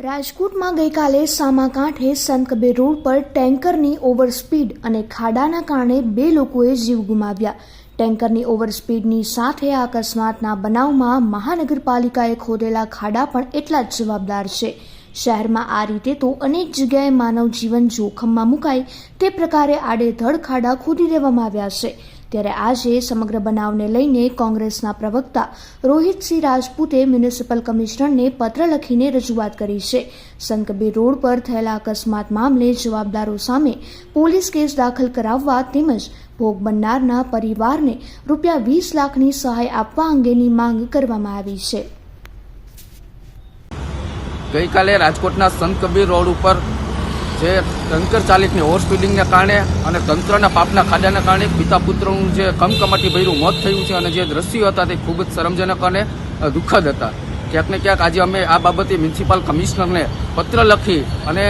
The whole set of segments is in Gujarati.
રાજકોટમાં ગઈકાલે સામાકાંઠે સંતકબીર રોડ પર ટેન્કરની ઓવરસ્પીડ અને ખાડાના કારણે બે લોકોએ જીવ ગુમાવ્યા. ટેન્કરની ઓવરસ્પીડની સાથે આ અકસ્માતના બનાવમાં મહાનગરપાલિકાએ ખોદેલા ખાડા પણ એટલા જ જવાબદાર છે. શહેરમાં આ રીતે તો અનેક જગ્યાએ માનવ જીવન જોખમમાં મુકાય, તે પ્રકારે આડેધડ ખાડા ખોદી દેવામાં આવ્યા છે. ત્યારે આજે સમગ્ર બનાવને લઈને કોંગ્રેસના પ્રવક્તા રોહિતસિંહ રાજપૂતે મ્યુનિસિપલ કમિશનરને પત્ર લખીને રજૂઆત કરી છે. સંતકબીર રોડ પર થયેલા અકસ્માત મામલે જવાબદારો સામે પોલીસ કેસ દાખલ કરાવવા તેમજ ભોગ બનનારના પરિવારને રૂપિયા વીસ લાખની સહાય આપવા અંગેની માંગ કરવામાં આવી છે. ગઈકાલે રાજકોટના સંત રોડ ઉપર જે ટંકર ચાલકની ઓવરસ્પીડિંગને કારણે અને તંત્રના પાપના ખાડાના કારણે પિતા પુત્રનું જે કમકમાટી ભર્યું મોત થયું છે અને જે દ્રશ્યો હતા તે ખૂબ જ શરમજનક અને દુઃખદ હતા. ક્યાંક ને ક્યાંક આજે અમે આ બાબતે મ્યુનિસિપલ કમિશનરને પત્ર લખી અને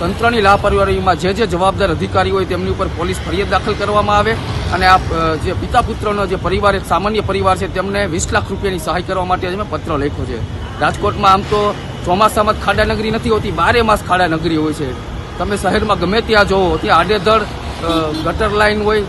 તંત્રની લાપરવાહીમાં જે જે જવાબદાર અધિકારી હોય તેમની ઉપર પોલીસ ફરિયાદ દાખલ કરવામાં આવે અને આ જે પિતા પુત્રનો જે પરિવાર સામાન્ય પરિવાર છે તેમને વીસ લાખ રૂપિયાની સહાય કરવા માટે અમે પત્ર લખ્યો છે. રાજકોટમાં આમ તો ચોમાસામાં જ ખાડા નગરી નથી હોતી બારે માસ ખાડા નગરી હોય છે. તમે શહેરમાં ગમે ત્યાં જોવો, ત્યાં આડેધડ ગટર લાઇન હોય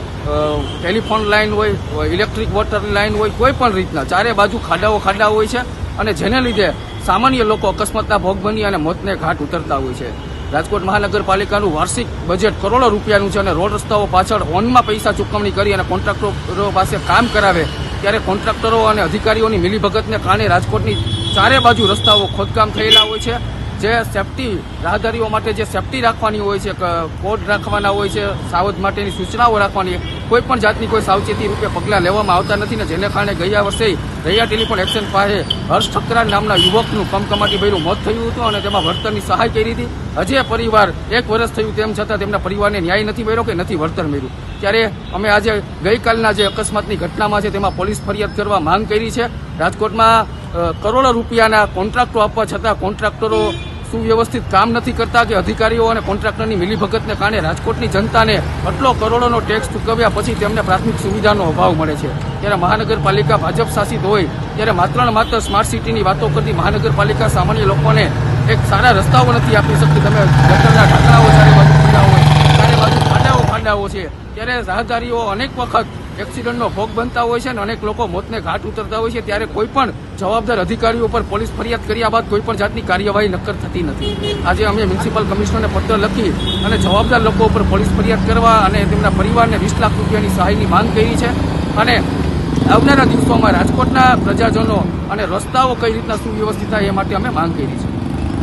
ટેલિફોન લાઇન હોય ઇલેક્ટ્રિક વોટર લાઇન હોય, કોઈ પણ રીતના, ચારે બાજુ ખાડાઓ ખાડા હોય છે અને જેને લીધે સામાન્ય લોકો અકસ્માતના ભોગ બની અને મોતને ઘાટ ઉતરતા હોય છે. રાજકોટ મહાનગરપાલિકાનું વાર્ષિક બજેટ કરોડો રૂપિયાનું છે અને રોડ રસ્તાઓ પાછળ ઓનમાં પૈસા ચૂકવણી કરી અને કોન્ટ્રાક્ટરો પાસે કામ કરાવે ત્યારે કોન્ટ્રાક્ટરો અને અધિકારીઓની મિલીભગતને કારણે રાજકોટની ચારે બાજુ રસ્તાઓ ખોદકામ થયેલા હોય છે. જે સેફટી રાહદારીઓ માટે જે સેફટી રાખવાની હોય છે કોડ રાખવાના હોય છે, સાવધ માટેની સૂચનાઓ રાખવાની કોઈ પણ જાતની કોઈ સાવચેતી રૂપે પગલાં લેવામાં આવતા નથી ને જેને કારણે ગયા વર્ષે રૈયા ટેલિફોન એક્શન પાસે હર્ષ ઠકરાર નામના યુવકનું કમકમાટી ભર્યું. મોત થયું હતું અને તેમાં વળતરની સહાય કરી હતી. હજે પરિવાર એક વર્ષ થયું તેમ છતાં તેમના પરિવારને ન્યાય નથી મળ્યો કે નથી વળતર મળ્યું ત્યારે અમે આજે ગઈકાલના જે અકસ્માતની ઘટનામાં છે તેમાં પોલીસ ફરિયાદ કરવા માંગ કરી છે. રાજકોટમાં કરોડો રૂપિયાના કોન્ટ્રાક્ટો આપવા છતાં કોન્ટ્રાક્ટરો સુવ્યવસ્થિત કામ નથી કરતા કે અધિકારીઓ અને કોન્ટ્રાક્ટરની મિલીભગતને કારણે રાજકોટની જનતાને આટલો કરોડોનો ટેક્સ ચૂકવ્યા પછી તેમને પ્રાથમિક સુવિધાનો અભાવ મળે છે. ત્યારે મહાનગરપાલિકા ભાજપ શાસિત હોય, ત્યારે માત્ર ને માત્ર સ્માર્ટ સિટીની વાતો કરતી મહાનગરપાલિકા સામાન્ય લોકોને એક સારા રસ્તાઓ નથી આપી શકતી. તમે ગટરના ઢાંકણાઓ ચારે હોય, ચારે બાજુ ખાડાઓ ખાડાઓ છે. ત્યારે રાહદારીઓ અનેક વખત એક્સિડન્ટનો ભોગ બનતા હોય છે અને અનેક લોકો મોતને ઘાટ ઉતરતા હોય છે, ત્યારે કોઈ પણ જવાબદાર અધિકારીઓ પર પોલીસ ફરિયાદ કર્યા બાદ કોઈ પણ જાતની કાર્યવાહી નક્કર થતી નથી. આજે અમે મ્યુનિસિપલ કમિશનરને પત્ર લખી અને જવાબદાર લોકો ઉપર પોલીસ ફરિયાદ કરવા અને તેમના પરિવારને વીસ લાખ રૂપિયાની સહાયની માંગ કરી છે અને આવનારા દિવસોમાં રાજકોટના પ્રજાજનો અને રસ્તાઓ કઈ રીતના સુવ્યવસ્થિત થાય એ માટે અમે માંગ કરી છે.